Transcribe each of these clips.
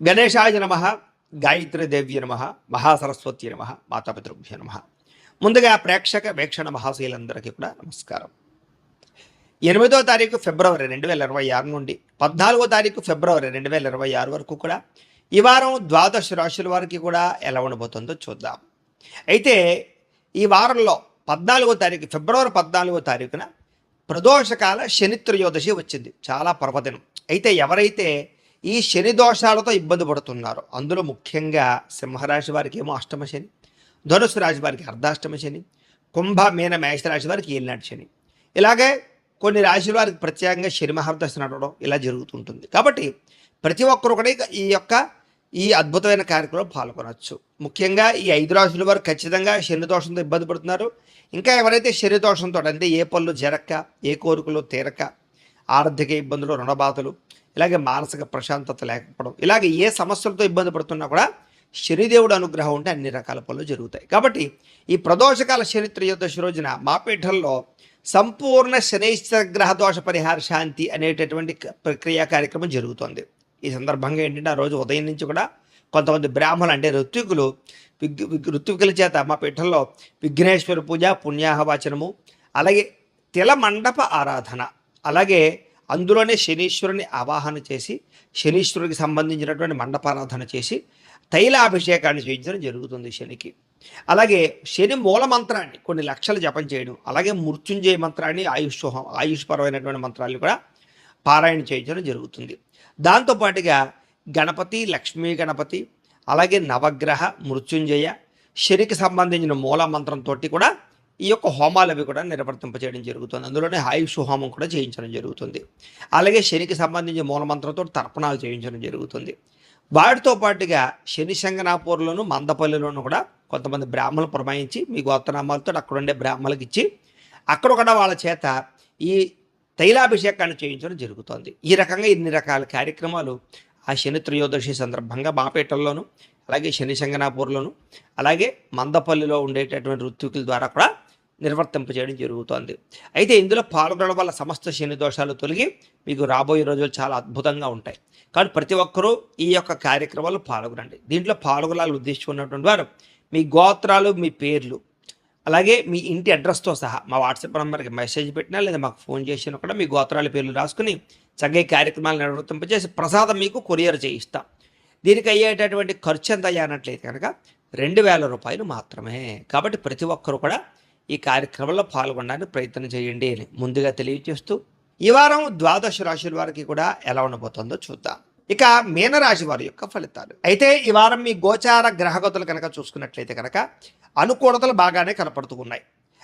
గణేశాయ నమ గాయత్రీదేవ్య నమ మహాసరస్వతి నమ మాతాపితృభ్య నమ. ముందుగా ప్రేక్షక వీక్షణ మహాశీలందరికీ కూడా నమస్కారం. ఎనిమిదో తారీఖు ఫిబ్రవరి రెండు వేల ఇరవై ఆరు నుండి పద్నాలుగో తారీఖు ఫిబ్రవరి రెండు వేల ఇరవై ఆరు వరకు కూడా ఈ వారం ద్వాదశ రాశుల వారికి కూడా ఎలా ఉండబోతుందో చూద్దాం. అయితే ఈ వారంలో పద్నాలుగో తారీఖు ఫిబ్రవరి పద్నాలుగో తారీఖున ప్రదోషకాల శనిత్రయోదశి వచ్చింది. చాలా పర్వదినం. అయితే ఎవరైతే ఈ శని దోషాలతో ఇబ్బంది పడుతున్నారు. అందులో ముఖ్యంగా సింహరాశి వారికి ఏమో అష్టమ శని ధనుసు రాశి వారికి అర్ధాష్టమ శని కుంభ మీన మేషరాశి వారికి ఏలినాటి శని. ఇలాగే కొన్ని రాశుల వారికి ప్రత్యేకంగా శని మహర్దశ నడవడం ఇలా జరుగుతుంటుంది. కాబట్టి ప్రతి ఒక్కరు కూడా ఈ యొక్క ఈ అద్భుతమైన కార్యక్రమంలో పాల్గొనవచ్చు ముఖ్యంగా ఈ ఐదు రాశుల వారు ఖచ్చితంగా శని దోషంతో ఇబ్బంది పడుతున్నారు. ఇంకా ఎవరైతే శని దోషంతో అంటే ఏ పనులు జరక్క ఏ కోరికలు తీరక ఆర్థిక ఇబ్బందులు రుణబాధలు ఇలాగే మానసిక ప్రశాంతత లేకపోవడం ఇలాగే ఏ సమస్యలతో ఇబ్బంది పడుతున్నా కూడా శనిదేవుడు అనుగ్రహం ఉంటే అన్ని రకాల పనులు జరుగుతాయి. కాబట్టి ఈ ప్రదోషకాల శని త్రయోదశి రోజున మా పీఠంలో సంపూర్ణ శనైశ్వర గ్రహ దోష పరిహార శాంతి అనేటటువంటి ప్రక్రియ కార్యక్రమం జరుగుతోంది. ఈ సందర్భంగా ఏంటంటే ఆ రోజు ఉదయం నుంచి కూడా కొంతమంది బ్రాహ్మణులు అంటే ఋత్వికులు విగ్ ఋత్వికుల చేత మా పీఠంలో విఘ్నేశ్వర పూజ పుణ్యాహవాచనము అలాగే తిల మండప ఆరాధన అలాగే అందులోనే శనీశ్వరుని ఆవాహన చేసి శనీశ్వరుడికి సంబంధించినటువంటి మండపారాధన చేసి తైలాభిషేకాన్ని చేయించడం జరుగుతుంది శనికి. అలాగే శని మూల మంత్రాన్ని కొన్ని లక్షలు జపం చేయడం అలాగే మృత్యుంజయ మంత్రాన్ని ఆయుష్ ఆయుష్పరమైనటువంటి ఆయుష్ పరమైనటువంటి మంత్రాలు కూడా పారాయణ చేయించడం జరుగుతుంది. దాంతోపాటుగా గణపతి లక్ష్మీ గణపతి అలాగే నవగ్రహ మృత్యుంజయ శనికి సంబంధించిన మూల మంత్రంతో కూడా ఈ యొక్క హోమాలు అవి కూడా నిర్వర్తింప చేయడం జరుగుతుంది. అందులోనే ఆయుష్ హోమం కూడా చేయించడం జరుగుతుంది. అలాగే శనికి సంబంధించిన మూలమంత్రంతో తర్పణాలు చేయించడం జరుగుతుంది. వాటితో పాటుగా శని శంగనాపూర్లోను మందపల్లిలోను కూడా కొంతమంది బ్రాహ్మణులు పురమాయించి మీ గోత్రనామాలతో అక్కడ ఉండే బ్రాహ్మణులకు ఇచ్చి అక్కడ కూడా వాళ్ళ చేత ఈ తైలాభిషేకాన్ని చేయించడం జరుగుతుంది. ఈ రకంగా ఇన్ని రకాల కార్యక్రమాలు ఆ శని త్రయోదశి సందర్భంగా బాపేటల్లోను అలాగే శని శంగనాపూర్లోను అలాగే మందపల్లిలో ఉండేటటువంటి ఋత్వికుల ద్వారా కూడా నిర్వర్తింపజేయడం జరుగుతోంది. అయితే ఇందులో పాల్గొనడం వల్ల సమస్త శని దోషాలు తొలగి మీకు రాబోయే రోజులు చాలా అద్భుతంగా ఉంటాయి. కానీ ప్రతి ఒక్కరూ ఈ యొక్క కార్యక్రమాలు పాల్గొనండి. దీంట్లో పాల్గొనాలని ఉద్దేశించుకున్నటువంటి వారు మీ గోత్రాలు మీ పేర్లు అలాగే మీ ఇంటి అడ్రస్తో సహా మా వాట్సాప్ నెంబర్కి మెసేజ్ పెట్టినా లేదా మాకు ఫోన్ చేసినా కూడా మీ గోత్రాల పేర్లు రాసుకుని చక్కగా కార్యక్రమాలు నిర్వర్తింపజేసి ప్రసాదం మీకు కొరియర్ చేయిస్తాం. దీనికి అయ్యేటటువంటి ఖర్చు ఎంత అయ్యానట్లయితే కనుక రెండు వేల రూపాయలు మాత్రమే. కాబట్టి ప్రతి ఒక్కరు కూడా ఈ కార్యక్రమంలో పాల్గొనడానికి ప్రయత్నం చేయండి అని ముందుగా తెలియజేస్తూ ఈ వారం ద్వాదశ రాశుల వారికి కూడా ఎలా ఉండబోతుందో చూద్దాం. ఇక మీనరాశి వారి యొక్క ఫలితాలు. అయితే ఈ వారం మీ గోచార గ్రహగతులు కనుక చూసుకున్నట్లయితే కనుక అనుకూలతలు బాగానే కనపడుతూ ఉన్నాయి.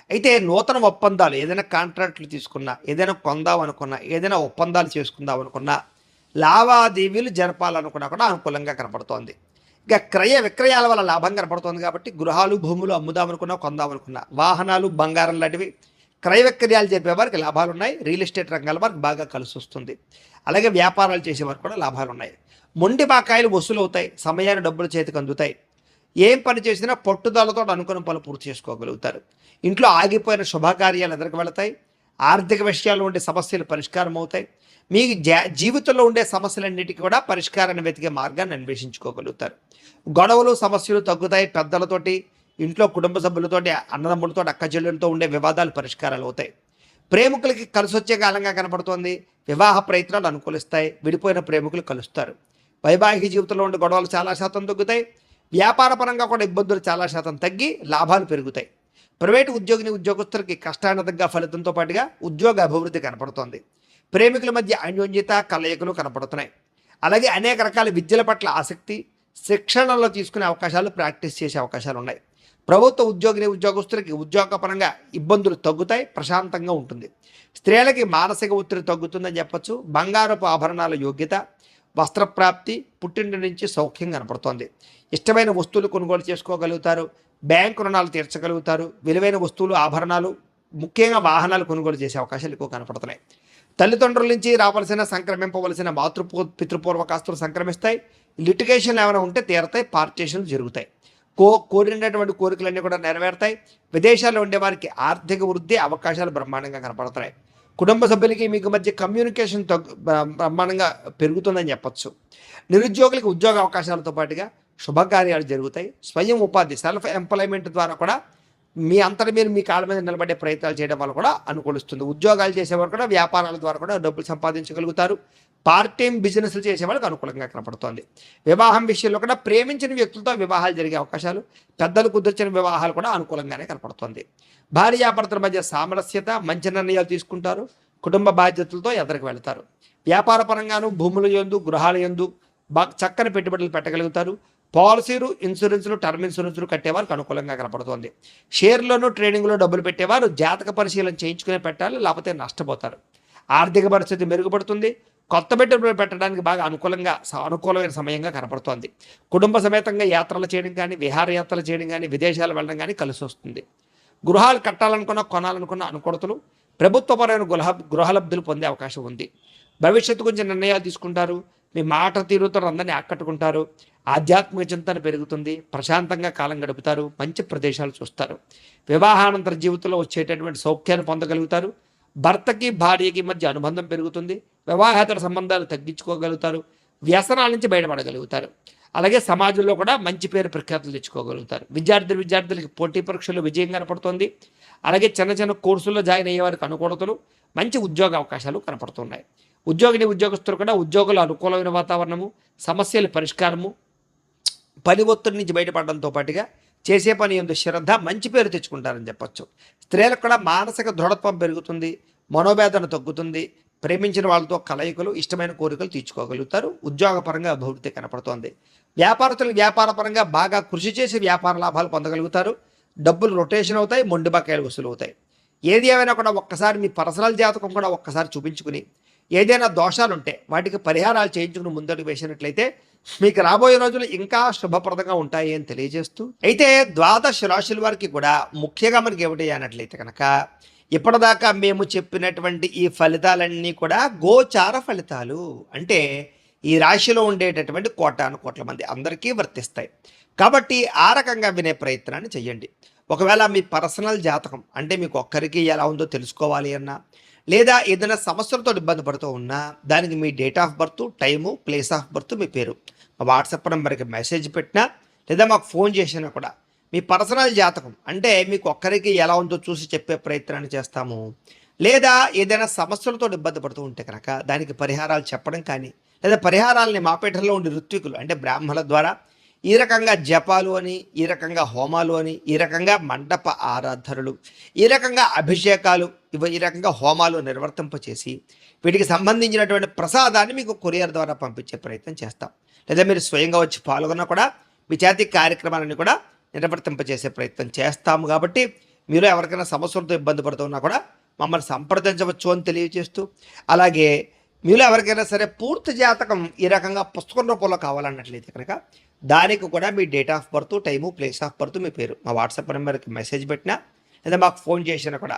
అయితే నూతన ఒప్పందాలు ఏదైనా కాంట్రాక్ట్లు తీసుకున్నా ఏదైనా కొందాం అనుకున్నా ఏదైనా ఒప్పందాలు చేసుకుందాం అనుకున్నా లావాదేవీలు జరపాలనుకున్నా కూడా అనుకూలంగా కనపడుతోంది. ఇక క్రయ విక్రయాల వల్ల లాభం కనపడుతుంది కాబట్టి గృహాలు భూములు అమ్ముదామనుకున్నా కొందామనుకున్నా వాహనాలు బంగారం లాంటివి క్రయ విక్రయాలు జరిపే వారికి లాభాలు ఉన్నాయి రియల్ ఎస్టేట్ రంగాల వారికి బాగా కలిసి వస్తుంది. అలాగే వ్యాపారాలు చేసే వారికి కూడా లాభాలు ఉన్నాయి మొండి బాకాయలు వసూలు అవుతాయి సమయాన్ని డబ్బులు చేతికి అందుతాయి. ఏం పని చేసినా పట్టుదలతో అనుకున్న పనులు పూర్తి చేసుకోగలుగుతారు. ఇంట్లో ఆగిపోయిన శుభకార్యాలు ఎదురుకు వెళతాయి. ఆర్థిక విషయాలు వంటి సమస్యలు పరిష్కారం అవుతాయి మీ జా జీవితంలో ఉండే సమస్యలన్నిటికీ కూడా పరిష్కారాన్ని వెతికే మార్గాన్ని అన్వేషించుకోగలుగుతారు. గొడవలు సమస్యలు తగ్గుతాయి పెద్దలతోటి ఇంట్లో కుటుంబ సభ్యులతోటి అన్నదమ్ములతో అక్కచెల్లెలతో ఉండే వివాదాలు పరిష్కారాలు అవుతాయి. ప్రేమికులకి కలిసి వచ్చే కాలంగా కనపడుతోంది. వివాహ ప్రయత్నాలు అనుకూలిస్తాయి. విడిపోయిన ప్రేమికులు కలుస్తారు. వైవాహిక జీవితంలో ఉండే గొడవలు చాలా శాతం తగ్గుతాయి. వ్యాపారపరంగా కూడా ఇబ్బందులు చాలా శాతం తగ్గి లాభాలు పెరుగుతాయి. ప్రైవేటు ఉద్యోగిని ఉద్యోగస్తులకి కష్టానికి ఫలితంతో పాటుగా ఉద్యోగ అభివృద్ధి కనపడుతోంది. ప్రేమికుల మధ్య అన్యోన్యత కలయికలు కనపడుతున్నాయి. అలాగే అనేక రకాల విద్యల పట్ల ఆసక్తి శిక్షణలో తీసుకునే అవకాశాలు ప్రాక్టీస్ చేసే అవకాశాలు ఉన్నాయి. ప్రభుత్వ ఉద్యోగిని ఉద్యోగస్తులకి ఉద్యోగపరంగా ఇబ్బందులు తగ్గుతాయి ప్రశాంతంగా ఉంటుంది. స్త్రీలకి మానసిక ఒత్తిడి తగ్గుతుందని చెప్పొచ్చు. బంగారపు ఆభరణాల యోగ్యత వస్త్రప్రాప్తి పుట్టింటి నుంచి సౌఖ్యం కనపడుతోంది. ఇష్టమైన వస్తువులు కొనుగోలు చేసుకోగలుగుతారు బ్యాంకు రుణాలు తీర్చగలుగుతారు. విలువైన వస్తువులు ఆభరణాలు ముఖ్యంగా వాహనాలు కొనుగోలు చేసే అవకాశాలు ఎక్కువ కనపడుతున్నాయి. తల్లిదండ్రుల నుంచి రావాల్సిన సంక్రమింపవలసిన మాతృ పితృపూర్వకాస్తులు సంక్రమిస్తాయి. లిటిగేషన్లు ఏమైనా ఉంటే తీరతాయి పార్టీషన్లు జరుగుతాయి. కో కోరినటువంటి కోరికలన్నీ కూడా నెరవేరుతాయి. విదేశాల్లో ఉండే వారికి ఆర్థిక వృద్ధి అవకాశాలు బ్రహ్మాండంగా కనపడతాయి. కుటుంబ సభ్యులకి మీకు మధ్య కమ్యూనికేషన్ తగ్గు బ్రహ్మాండంగా పెరుగుతుందని చెప్పచ్చు. నిరుద్యోగులకు ఉద్యోగ అవకాశాలతో పాటుగా శుభకార్యాలు జరుగుతాయి. స్వయం ఉపాధి సెల్ఫ్ ఎంప్లాయ్మెంట్ ద్వారా కూడా మీ అంతటి మీరు మీ కాళ్ళ మీద నిలబడే ప్రయత్నాలు చేయడం వల్ల కూడా అనుకూలిస్తుంది. ఉద్యోగాలు చేసేవారు కూడా వ్యాపారాల ద్వారా కూడా డబ్బులు సంపాదించగలుగుతారు. పార్ట్ టైం బిజినెస్లు చేసే వాళ్ళకి అనుకూలంగా కనపడుతోంది. వివాహం విషయంలో కూడా ప్రేమించిన వ్యక్తులతో వివాహాలు జరిగే అవకాశాలు పెద్దలు కుదిర్చిన వివాహాలు కూడా అనుకూలంగానే కనపడుతోంది. భార్యాభర్తల మధ్య సామరస్యత మంచి నిర్ణయాలు తీసుకుంటారు. కుటుంబ బాధ్యతలతో ఎదరికి వెళ్తారు. వ్యాపార పరంగాను భూముల యందు గృహాల యందు చక్కని పెట్టుబడులు పెట్టగలుగుతారు. పాలసీలు ఇన్సూరెన్స్లు టర్మ్ ఇన్సూరెన్స్లు కట్టేవారికి అనుకూలంగా కనపడుతోంది. షేర్లోను ట్రేడింగ్లో డబ్బులు పెట్టేవారు జాతక పరిశీలన చేయించుకునే పెట్టాలి లేకపోతే నష్టపోతారు. ఆర్థిక పరిస్థితి మెరుగుపడుతుంది. కొత్త పెట్టుబడులు పెట్టడానికి బాగా అనుకూలంగా అనుకూలమైన సమయంగా కనపడుతోంది. కుటుంబ సమేతంగా యాత్రలు చేయడం కానీ విహారయాత్రలు చేయడం కానీ విదేశాలు వెళ్ళడం కానీ కలిసి వస్తుంది. గృహాలు కట్టాలనుకున్న కొనాలనుకున్న అనుకూలతలు ప్రభుత్వపరమైన గృహ గృహలబ్ధులు పొందే అవకాశం ఉంది. భవిష్యత్తు గురించి నిర్ణయాలు తీసుకుంటారు. మీ మాట తీరుతో అందరినీ ఆకట్టుకుంటారు. ఆధ్యాత్మిక చింతన పెరుగుతుంది. ప్రశాంతంగా కాలం గడుపుతారు. మంచి ప్రదేశాలు చూస్తారు. వివాహానంతర జీవితంలో వచ్చేటటువంటి సౌఖ్యాన్ని పొందగలుగుతారు. భర్తకి భార్యకి మధ్య అనుబంధం పెరుగుతుంది. వివాహేతర సంబంధాలు తగ్గించుకోగలుగుతారు. వ్యసనాల నుంచి బయటపడగలుగుతారు. అలాగే సమాజంలో కూడా మంచి పేరు ప్రఖ్యాతులు తెచ్చుకోగలుగుతారు. విద్యార్థులు విద్యార్థులకి పోటీ పరీక్షల్లో విజయం కనపడుతుంది. అలాగే చిన్న చిన్న కోర్సుల్లో జాయిన్ అయ్యే వారికి అనుకూలతలు మంచి ఉద్యోగ అవకాశాలు కనపడుతున్నాయి. ఉద్యోగిని ఉద్యోగస్తులు కూడా ఉద్యోగుల అనుకూలమైన వాతావరణము సమస్యల పరిష్కారము పని ఒత్తిడి నుంచి బయటపడడంతో పాటుగా చేసే పని ఎందు శ్రద్ధ మంచి పేరు తెచ్చుకుంటారని చెప్పొచ్చు. స్త్రీలకు కూడా మానసిక దృఢత్వం పెరుగుతుంది మనోవేదన తగ్గుతుంది ప్రేమించిన వాళ్ళతో కలయికలు ఇష్టమైన కోరికలు తీర్చుకోగలుగుతారు ఉద్యోగపరంగా అభివృద్ధి కనపడుతోంది. వ్యాపారస్తులు వ్యాపారపరంగా బాగా కృషి చేసి వ్యాపార లాభాలు పొందగలుగుతారు డబ్బులు రొటేషన్ అవుతాయి మొండి బకాయిలు వసూలు అవుతాయి ఏది ఏమైనా కూడా ఒక్కసారి మీ పర్సనల్ జాతకం కూడా ఒక్కసారి చూపించుకుని ఏదైనా దోషాలు ఉంటే వాటికి పరిహారాలు చేయించుకుని ముందడుగు వేసినట్లయితే మీకు రాబోయే రోజులు ఇంకా శుభప్రదంగా ఉంటాయి అని తెలియజేస్తూ అయితే ద్వాదశ రాశుల వారికి కూడా ముఖ్యంగా మనకి ఏమిటి అన్నట్లయితే కనుక ఇప్పటిదాకా మేము చెప్పినటువంటి ఈ ఫలితాలన్నీ కూడా గోచార ఫలితాలు. అంటే ఈ రాశిలో ఉండేటటువంటి కోటాను కోట్ల మంది అందరికీ వర్తిస్తాయి. కాబట్టి ఆ రకంగా వినే ప్రయత్నాన్ని చెయ్యండి. ఒకవేళ మీ పర్సనల్ జాతకం అంటే మీకు ఒక్కరికి ఎలా ఉందో తెలుసుకోవాలి అన్నా లేదా ఏదైనా సమస్యలతో ఇబ్బంది పడుతూ ఉన్నా దానికి మీ date of birth time place of birth మీ పేరు. మా వాట్సాప్ నెంబర్కి మెసేజ్ పెట్టినా లేదా మాకు ఫోన్ చేసినా కూడా మీ పర్సనల్ జాతకం అంటే మీకు ఒక్కరికి ఎలా ఉందో చూసి చెప్పే ప్రయత్నాన్ని చేస్తాము. లేదా ఏదైనా సమస్యలతో ఇబ్బంది పడుతూ ఉంటే కనుక దానికి పరిహారాలు చెప్పడం కానీ లేదా పరిహారాలని మాపేటలో ఉండే ఋత్వికులు అంటే బ్రాహ్మణుల ద్వారా ఈ రకంగా జపాలు అని ఈ రకంగా హోమాలు అని ఈ రకంగా మండప ఆరాధనలు ఈ రకంగా అభిషేకాలు ఈ రకంగా హోమాలు నిర్వర్తింపచేసి వీటికి సంబంధించినటువంటి ప్రసాదాన్ని మీకు కొరియర్ ద్వారా పంపించే ప్రయత్నం చేస్తాం. లేదా మీరు స్వయంగా వచ్చి పాల్గొన్నా కూడా మీ జాతి కార్యక్రమాలన్నీ కూడా నిర్వర్తింపచేసే ప్రయత్నం చేస్తాము కాబట్టి మీరు ఎవరికైనా సమస్యలతో ఇబ్బంది పడుతున్నా కూడా మమ్మల్ని సంప్రదించవచ్చు అని తెలియజేస్తూ అలాగే మీలో ఎవరికైనా సరే పూర్తి జాతకం ఈ రకంగా పుస్తకం రూపంలో కావాలన్నట్లయితే కనుక దానికి కూడా మీ date of birth time place of birth మీ పేరు. మా వాట్సాప్ నెంబర్కి మెసేజ్ పెట్టినా లేదా మాకు ఫోన్ చేసినా కూడా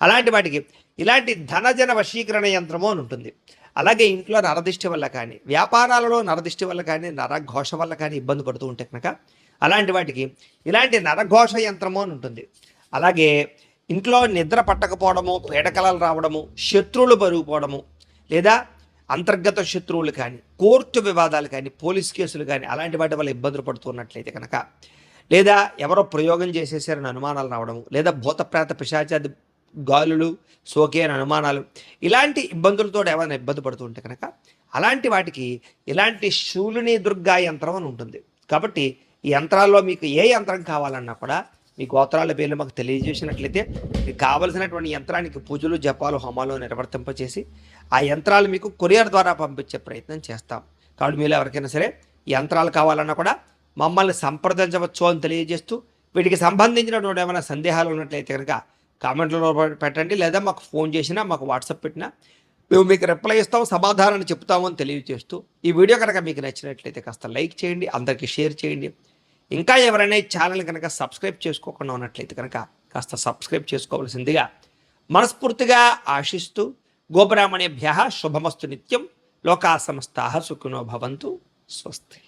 అలాంటి వాటికి ఇలాంటి ధనజన వశీకరణ యంత్రము అని ఉంటుంది. అలాగే ఇంట్లో నరదిష్టి వల్ల కానీ వ్యాపారాలలో నరదిష్టి వల్ల కానీ నరఘోష వల్ల కానీ ఇబ్బంది పడుతూ ఉంటే కనుక అలాంటి వాటికి ఇలాంటి నరఘోష యంత్రము అని ఉంటుంది. అలాగే ఇంట్లో నిద్ర పట్టకపోవడము పీడకలలు రావడము శత్రువులు పెరిగిపోవడము లేదా అంతర్గత శత్రువులు కానీ కోర్టు వివాదాలు కానీ పోలీస్ కేసులు కానీ అలాంటి వాటి వల్ల ఇబ్బందులు పడుతున్నట్లయితే కనుక లేదా ఎవరో ప్రయోగం చేసేసారని అనుమానాలు రావడము లేదా భూతప్రేత పిశాచాది గాలులు సోకే అని అనుమానాలు ఇలాంటి ఇబ్బందులతో ఏమైనా ఇబ్బంది పడుతుంటే కనుక అలాంటి వాటికి ఇలాంటి శూలిని దుర్గా యంత్రం అని ఉంటుంది. కాబట్టి ఈ యంత్రాల్లో మీకు ఏ యంత్రం కావాలన్నా కూడా మీ గోత్రాల పేర్లు మాకు తెలియజేసినట్లయితే మీకు కావలసినటువంటి యంత్రానికి పూజలు జపాలు హోమాలు నిర్వర్తింపచేసి ఆ యంత్రాలు మీకు కొరియర్ ద్వారా పంపించే ప్రయత్నం చేస్తాం. కాబట్టి మీరు ఎవరికైనా సరే యంత్రాలు కావాలన్నా కూడా మమ్మల్ని సంప్రదించవచ్చు అని తెలియజేస్తూ వీటికి సంబంధించినటువంటి ఏమైనా సందేహాలు ఉన్నట్లయితే కనుక కామెంట్లో పెట్టండి. లేదా మాకు ఫోన్ చేసినా మాకు వాట్సాప్ పెట్టినా మేము మీకు రిప్లై ఇస్తాం సమాధానాన్ని అని తెలియజేస్తూ ఈ వీడియో కనుక మీకు నచ్చినట్లయితే కాస్త లైక్ చేయండి అందరికీ షేర్ చేయండి. ఇంకా ఎవరైనా ఛానల్ కనుక సబ్స్క్రైబ్ చేసుకోకుండా ఉన్నట్లయితే కనుక కాస్త సబ్స్క్రైబ్ చేసుకోవాల్సిందిగా మనస్ఫూర్తిగా ఆశిస్తూ గోబ్రాహ్మణేభ్య శుభమస్తు నిత్యం. లోకా సమస్త సుఖినో భవంతు. స్వస్తి.